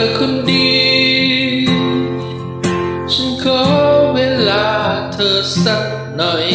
อคนดี ฉันขอเวลาเธอสักหน่อย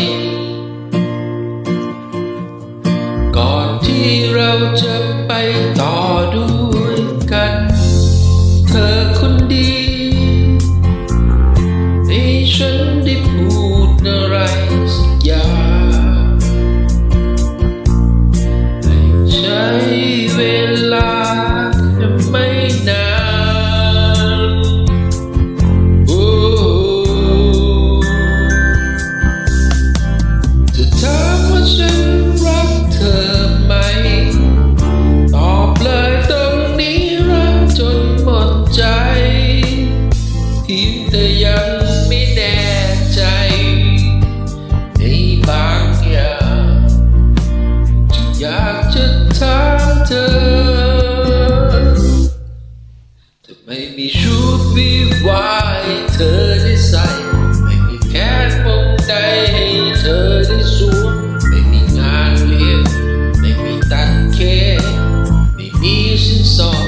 ชุดวิวาให้เธอได้ใส่ ไม่มีแค่มงใดให้เธอได้สวมไม่มีงานเลี้ยงไม่มีตัดเค้กไม่มีสินสอด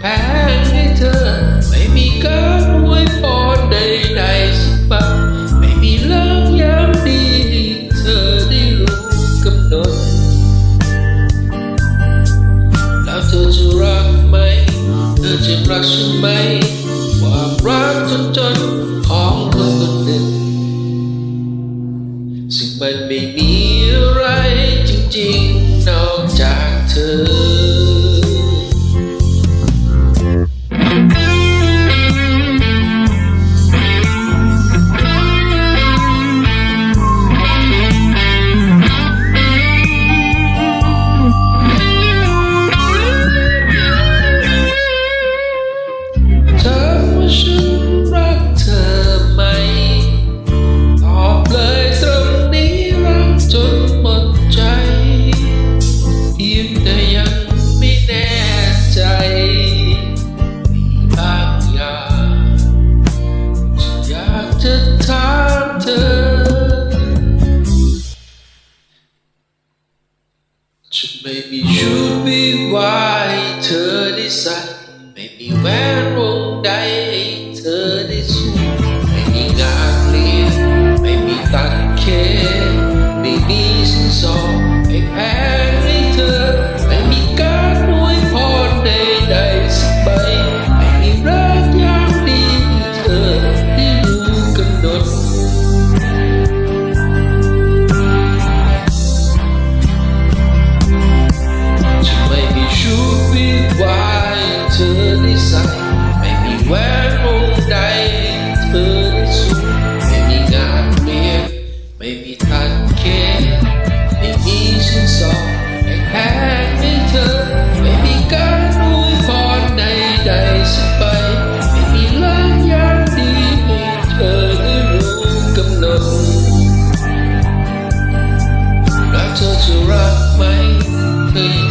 แพงให้เธอ ไม่มีการอวยพรใดๆสักบางไม่มีเลิกยามดีให้เธอได้รู้กำหนด แล้วเธอจะรักไหม เธอจะรักฉันไหม มันไม่มีอะไรจริงๆ นอกจากเธอามเธอฉันไม่มีชุ วนวงใดเธอได้สวมไม่มีงานเลี้ยงไม่มีทันเค้กไม่มีสินสอดให้แพงให้เธอ ไม่มีการอวยพรใดๆสักใบไม่มีเลิกยามดีให้เธอได้รู้กำหนดแล้วเธอจะรักไหมเธอ